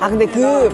아, 근데 그,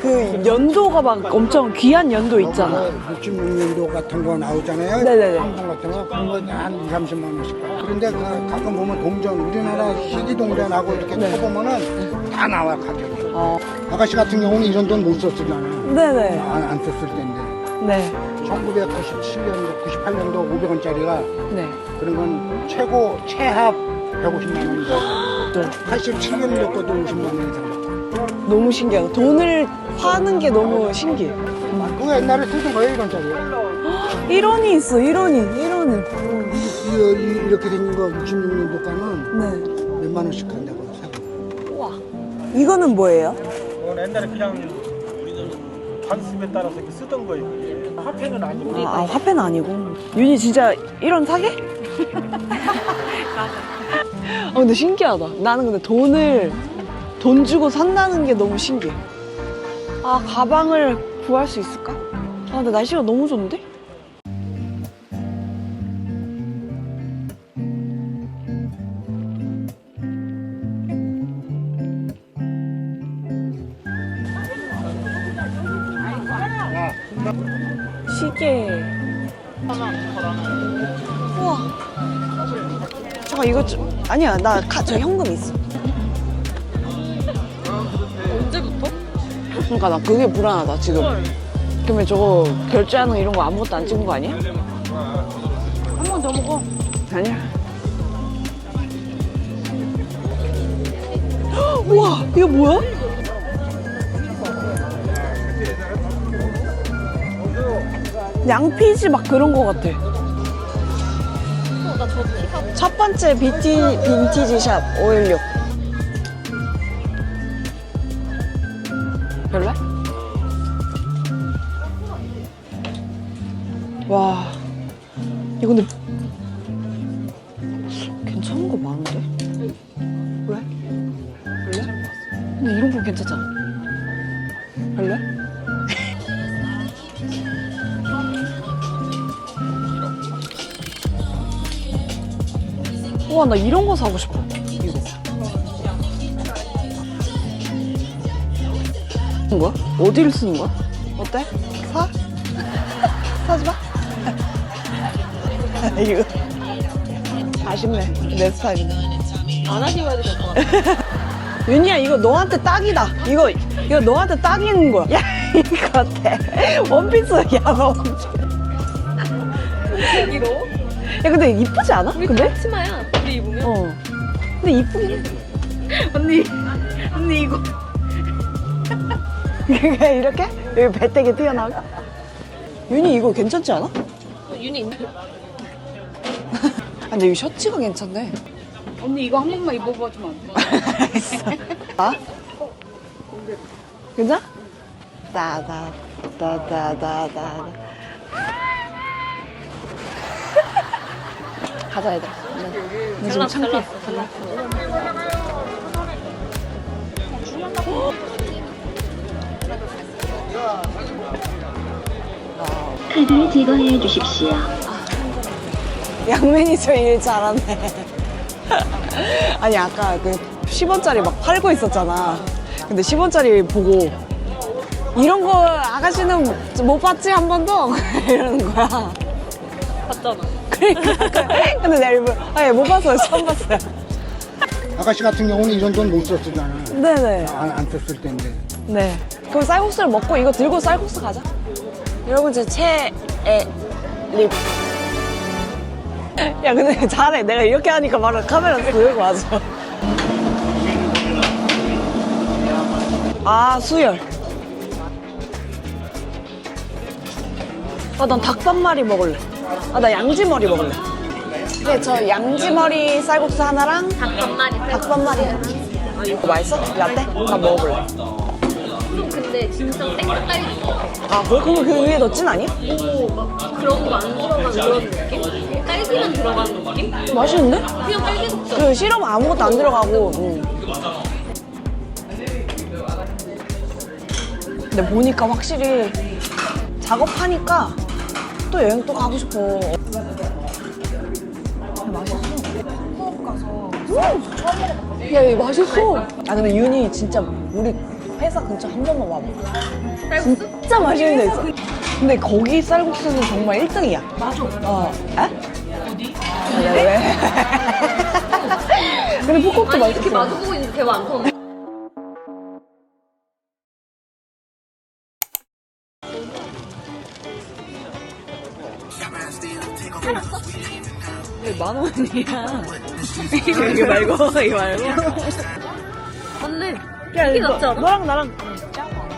그 연도가 막 엄청 귀한 연도 있잖아. 66년도 같은 거 나오잖아요. 네네네. 한번 같은 거 그런 거한 2, 30만 원씩 가요. 그런데 그 가끔 보면 동전 우리나라 희귀 동전하고 이렇게 네. 쳐보면은 다 나와 가격이. 어. 아가씨 같은 경우는 이런 돈 못 썼잖아요. 네네. 안, 안 썼을 때인데. 네. 1997년도, 98년도 500원짜리가 네. 그런 건 최고 최합 150만 원이고 네. 87년도 것도 50만 원 이상. 너무 신기하다. 돈을 파는 게 너무 신기해. 그거 옛날에 쓰던 거예요 이런 짜리. 1원이 있어, 1원이. 1원은. 이, 이, 이렇게 생긴 거 66년도 가면 네. 몇만 원씩 한다고 사고. 우와. 이거는 뭐예요? 이건 옛날에 그냥 관습에 따라서 이렇게 쓰던 거예요. 화폐는 아니고. 아, 아, 화폐는 아니고. 윤이 진짜 1원 사게? 아, 근데 신기하다. 나는 근데 돈을, 돈 주고 산다는 게 너무 신기해. 아, 가방을 구할 수 있을까? 아, 근데 날씨가 너무 좋은데? 시계. 우와. 잠깐 이거 좀 아니야 나 카, 저 현금 있어. 그러니까 나 그게 불안하다 지금. 그러면 저거 결제하는 이런 거 아무것도 안 찍은 거 아니야? 한 번 더 먹어. 아니야. 헉, 우와 이거 뭐야? 양피지 막 그런 거 같아. 첫 번째 비티, 빈티지 샵 516. 이런 거 괜찮잖아. 별로? 우와, 나 이런 거 사고 싶어. 이거. 이건 뭐야? 어디를 쓰는 거야? 어때? 사? 사지 마. 이거. 아쉽네. 내 스타일이네. 안 하시면 될것 같아요. 윤희야, 이거 너한테 딱이다. 이거, 이거 너한테 딱인 거야. 야, 이거 어때? 원피스, 야, 너. 여기로? 야, 근데 이쁘지 않아? 우리 근데? 치마야. 우리 입으면. 어. 근데 이쁘긴 해. 언니, 언니 이거. 이게 이렇게? 여기 배때기 튀어나오게? 윤희 이거 괜찮지 않아? 어, 윤이 있나? 아, 근데 이 셔츠가 괜찮네. 언니 이거 한 번만 입어봐 주면 안 돼? 알겠어. 아? 괜찮아? 따다, 따다다다. 가자, 얘들아. 나, 지금 창피해. 카드를 제거해 주십시오. 양매니저 일 잘하네. 아니, 아까 그 10원짜리 막 팔고 있었잖아. 근데 10원짜리 보고 이런 거 아가씨는 못 봤지 한 번도? 이러는 거야. 봤잖아. 그러니까. 근데 내가 일부러, 아니, 못 봤어요. 처음 봤어요. 아가씨 같은 경우는 이런 돈 못 썼잖아. 네네. 안, 안 썼을 때인데. 네. 그럼 쌀국수를 먹고 이거 들고 쌀국수 가자. 여러분, 제 최애 립. 야, 근데 잘해. 내가 이렇게 하니까 바로 카메라 들고 와줘. 아, 수열. 아, 난 닭반말이 먹을래. 아, 나 양지머리 먹을래. 네, 저 양지머리 쌀국수 하나랑. 닭반말이 하나. 아, 이거 맛있어? 라떼? 나 먹어볼래. 근데 진짜 땡땡깔이 아? 그러면 그 위에 넣진 않니? 막 그런 거 안 들어간 그런 느낌? 딸기만 들어간 느낌? 맛있는데? 그냥 딸기 국자. 그 시럽 아무것도 안 들어가고. 응. 근데 보니까 확실히 작업하니까 또 여행 또 가고 싶어. 맛있어. 코업 가서 쌀국수 처음 먹어봤거든. 야, 이거 맛있어. 아, 근데 윤이 진짜 우리 회사 근처 한 번만 와봐. 진짜 맛있는 데 있어. 근데 거기 쌀국수는 정말 1등이야. 맞아. 어. 에? 어디? 왜? 근데 푸콕도 아니 이렇게 맛있어. 마주보고 있는데 대화 안 터는데 만 원이야. 이거 말고, 이거 말고. 맞네 야, 이거 낫지 않아? 너랑 나랑 짜봐.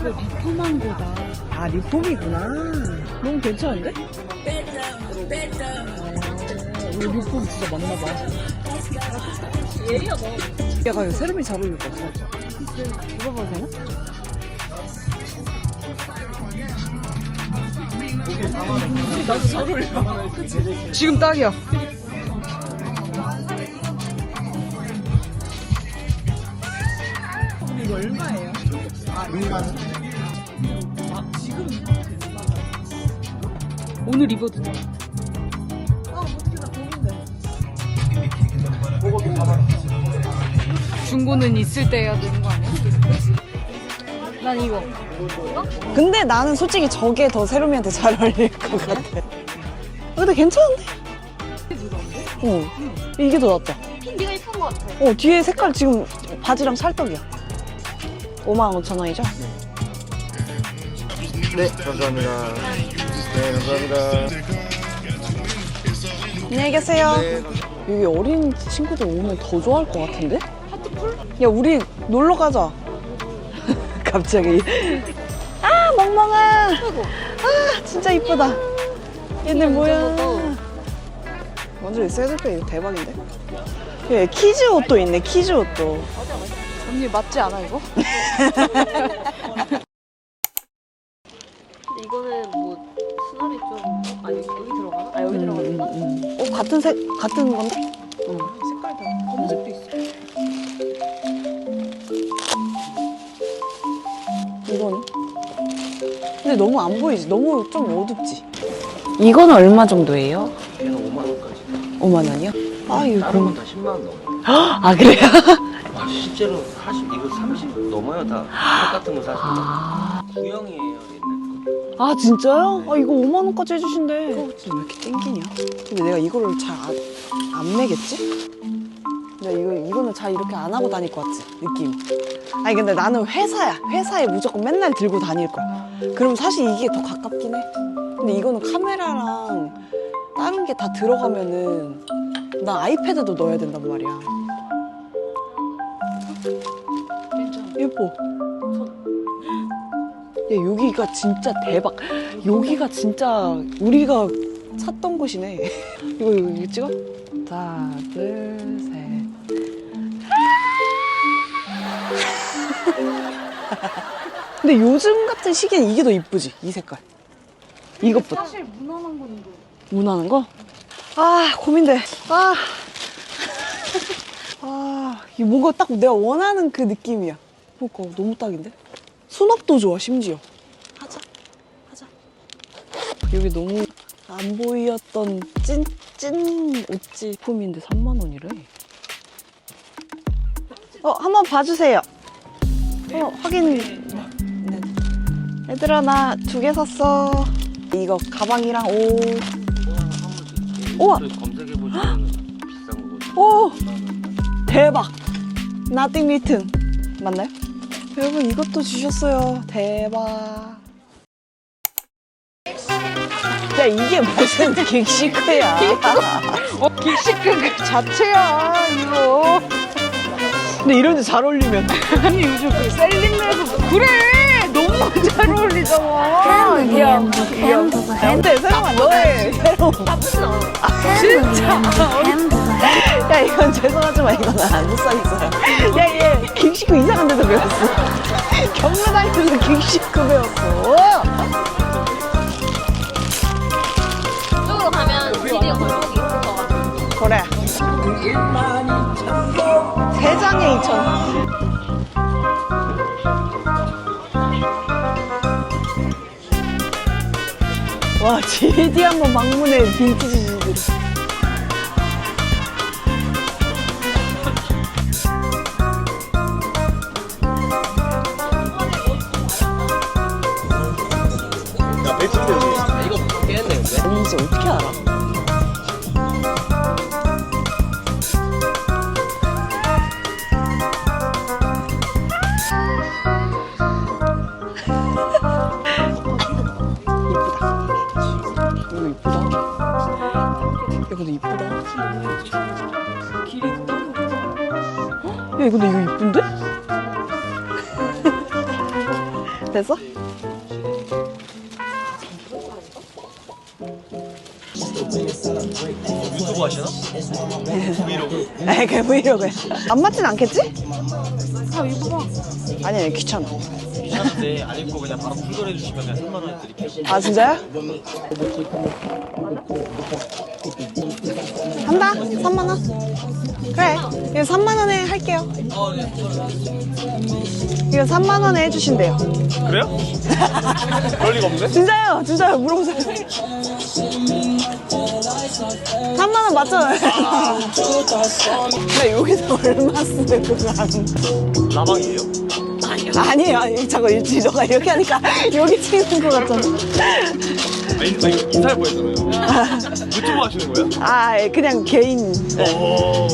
이거 리포망고다. 아, 리폼이구나. 너무 괜찮은데? 어, 리폼 진짜 맞나봐. 예리하다 얘가 이거 세름이 잘 어울릴 것 같아. 입어봐도 되나? 나도 잘 어울려. 지금 딱이야. 이거 얼마예요? 오늘 입어도 돼. 중고는 있을 때 해야 되는 거 아니야? 난 이거. 근데 나는 솔직히 저게 더 세롬이한테 잘 어울릴 것 같아. 아, 근데 괜찮은데? 어, 이게 더 낫다. 네가 이쁜 거 같아 어, 뒤에 색깔 지금 바지랑 찰떡이야. 5만 5천 원이죠? 네, 감사합니다. 네, 감사합니다. 안녕히 계세요. 네, 여기 어린 친구들 오면 더 좋아할 것 같은데? 야, 우리 놀러 가자. 갑자기. 아, 멍멍아. 아, 진짜 이쁘다. 얘네 뭐야. 완전 이 새들빼 이거 대박인데? 예, 키즈 옷도 있네, 키즈 옷도. 언니 맞지 않아, 이거? 같은 색, 같은 건데? 응. 색깔 다 검은색도 있어. 이거는? 근데 너무 안 보이지? 너무 좀 어둡지? 이거는 얼마 정도예요? 얘는 5만 원까지. 5만 원이요? 아, 이거 다른 그럼. 건다 10만 원 넘어. 아, 그래요? 와, 실제로 40, 이거 30 넘어요 다. 똑같은 거 사실. 구형이에요 옛날 거. 아, 진짜요? 아, 이거 5만 원까지 해주신대. 어, 진짜 왜 이렇게 땡기냐? 근데 내가 이거를 잘안 매겠지? 내가 이거, 이거는 잘 이렇게 안 하고 다닐 것 같지? 느낌. 아니, 근데 나는 회사야. 회사에 무조건 맨날 들고 다닐 거야. 그럼 사실 이게 더 가깝긴 해. 근데 이거는 카메라랑 다른 게 다 들어가면은 나 아이패드도 넣어야 된단 말이야. 예뻐. 야, 여기가 진짜 대박. 여기가 진짜 우리가 찾던 곳이네. 이거, 이거, 이거 찍어? 하나, 둘, 셋. 근데 요즘 같은 시기엔 이게 더 이쁘지? 이 색깔. 이것보다. 사실 무난한 건데. 무난한 거? 아, 고민돼. 아. 아, 이 뭔가 딱 내가 원하는 그 느낌이야. 그러니까 너무 딱인데? 수납도 좋아, 심지어. 하자. 하자. 여기 너무 안 보이었던 찐, 찐 옷지 품인데 3만 원이래. 어, 한번 봐주세요. 어, 확인. 네. 얘들아, 나 두 개 샀어. 이거 가방이랑 옷. 우와. 이것도 검색해 보시면 비싼 거거든요. 오! 대박! 나띵 리튼. 맞나요? 여러분, 이것도 주셨어요. 대박. 야, 이게 무슨 긱시크야. 어, 긱시크 그 자체야, 이거. 근데 이런 데 잘 어울리면. 아니, 요즘 그 셀링에서. 그래! 너무 잘 어울리잖아. 야, 근데 새로운 너의 새로운. 진짜. 야 이건 죄송하지만 이거는 안 써있어요. 야얘 긱시크 이상한 데서 배웠어. 경로 다니면서 긱시크 배웠어. 이쪽으로 가면 드디어 골목이 있을 것 같아 그래. 세 장에 2천. 와, GD 한번 방문해, 빈티지 됐어? 유튜브 하시나? 에이 그 브이로그야 안 맞진 않겠지? 아 입어봐 아니 아니 귀찮아 귀찮은데 안 입고 그냥 바로 풀거래 주시면 그냥 3만 원 드릴게요. 아 진짜요? 한다? 3만 원? 그래. 이거 3만 원에 할게요. 이거 3만 원에 해주신대요. 그래요? 그럴 리가 없네. 진짜요? 진짜요? 물어보세요. 3만 원 맞잖아요 나 여기서 얼마 쓰고 가는 라방이에요? 아니에요. 아니 유지 너가. 이렇게 하니까 여기 찍는 거 같잖아 아니, 저 이거 인사할 뻔했잖아요. 유튜브 하시는 거예요? 아 예, 그냥 개인 네. 오.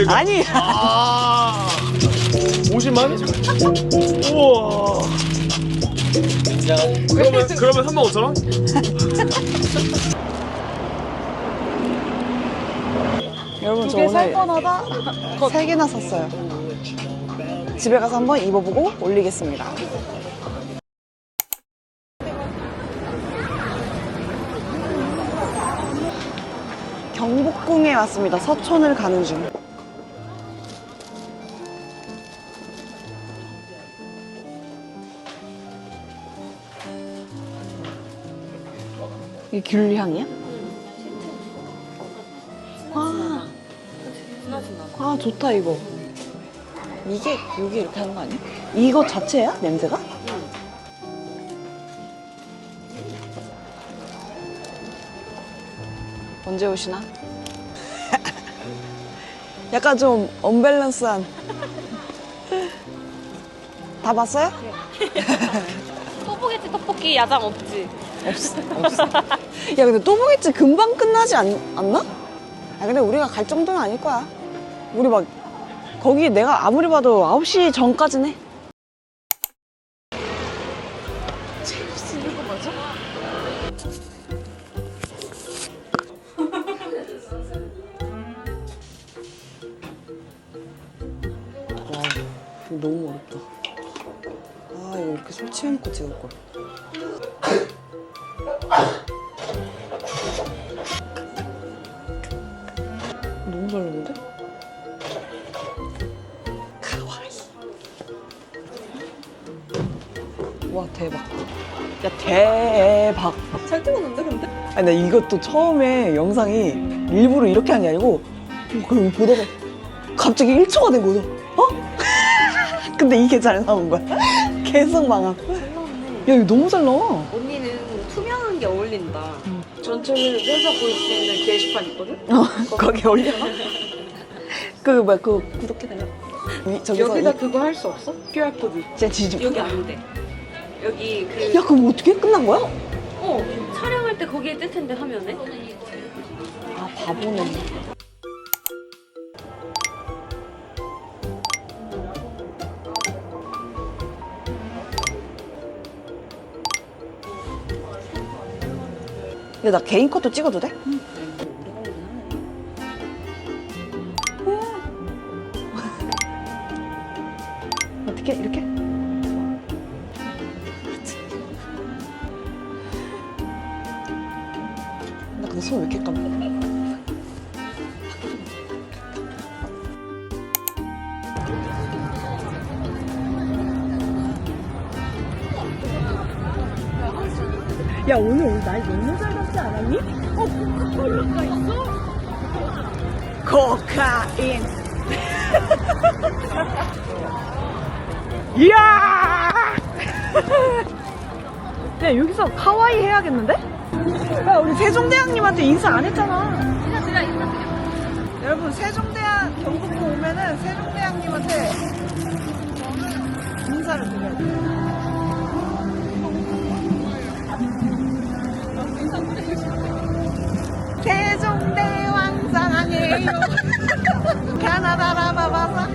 이거 아니 아. 50만? 우와. 그러면 그러면 3만 5천 원? 여러분 저 오늘 세 개나 샀어요 집에 가서 한번 입어보고 올리겠습니다 경복궁에 왔습니다 서촌을 가는 중 이게 귤 향이야? 아, 아 좋다 이거. 이게 여기 이렇게 하는 거 아니야? 이거 자체야 냄새가? 언제 오시나? 약간 좀 언밸런스한. 다 봤어요? 떡볶이 떡볶이 야장 없지? 없어. 없어. 야 근데 또보겠지 금방 끝나지 않, 않나? 아 근데 우리가 갈 정도는 아닐 거야. 우리 막 거기 내가 아무리 봐도 9시 전까지는 와, 대박. 야, 대박. 잘 찍었는데, 근데? 아니, 나 이것도 처음에 영상이 일부러 이렇게 한 게 아니고, 어, 그냥 보다가 갑자기 1초가 된 거죠. 어? 근데 이게 잘 나온 거야. 계속 망함. 야, 이거 너무 잘 나와. 언니는 투명한 게 어울린다. 전체를 회사 볼 수 있는 게시판 있거든? 어, 거기 올려. 그 뭐야 그거 구독해달라. 위- 저기서 여기다 이- 그거 할 수 없어? QR코드. 진짜 뒤집. 여기 안 돼. 여기 그, 야 그럼 어떻게 끝난 거야? 어, 촬영할 때 거기에 뜰 텐데 화면에? 아 바보네. 근데 나 개인 컷도 찍어도 돼? 손왜 이렇게 감아? 야 오늘 우리 나이 너무 잘 받지 않았니? 어 코카콜라가 있어? 코카인 이야 야 여기서 카와이 해야겠는데? 오빠 우리 세종대왕님한테 인사 안 했잖아. 그냥 그냥 인사 여러분 세종대왕 경북고 오면은 세종대왕님한테 인사를 드려야 돼. 세종대왕 사랑해요. 가나다라바바사.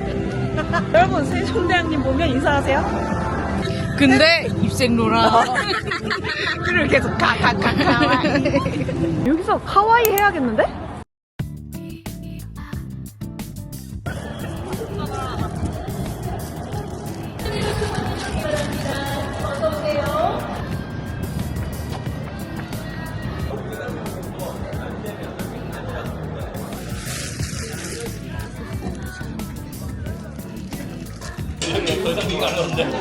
여러분 세종대왕님 보면 인사하세요. 근데 입생로라. 그리고 계속 가, 가, 가, 가. 여기서 카와이 해야겠는데?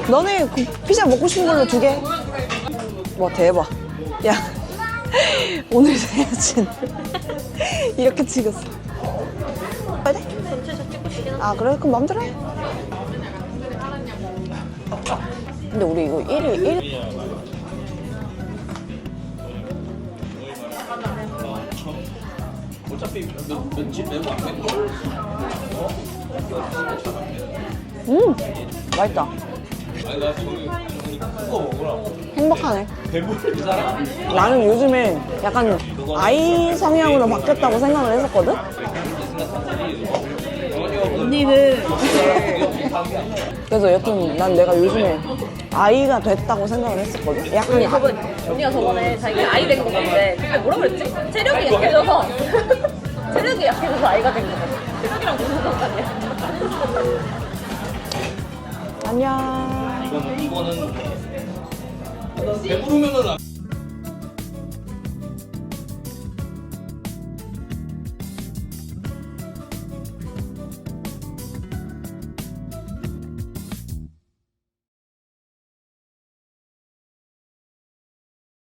너네 그 피자 먹고 싶은 걸로 두 개. 와 대박. 야 오늘 사진 이렇게 찍었어. 한데. 아 그래? 그럼 맘대로 해. 근데 우리 이거 1위 1위 음 맛있다. 행복하네. 나는 요즘에 약간 아이 성향으로 바뀌었다고 생각을 했었거든? 언니는 그래서 여튼 난 내가 요즘에 아이가 됐다고 생각을 했었거든? 약간 언니 저번 언니가 저번에 자기가 아이 된 거 같은데 그때 뭐라 그랬지? 체력이 약해져서 체력이 약해져서 아이가 된 거 같아. 체력이랑 무슨 상관이야? 안녕. 이거는 이거는 배부르면은 안-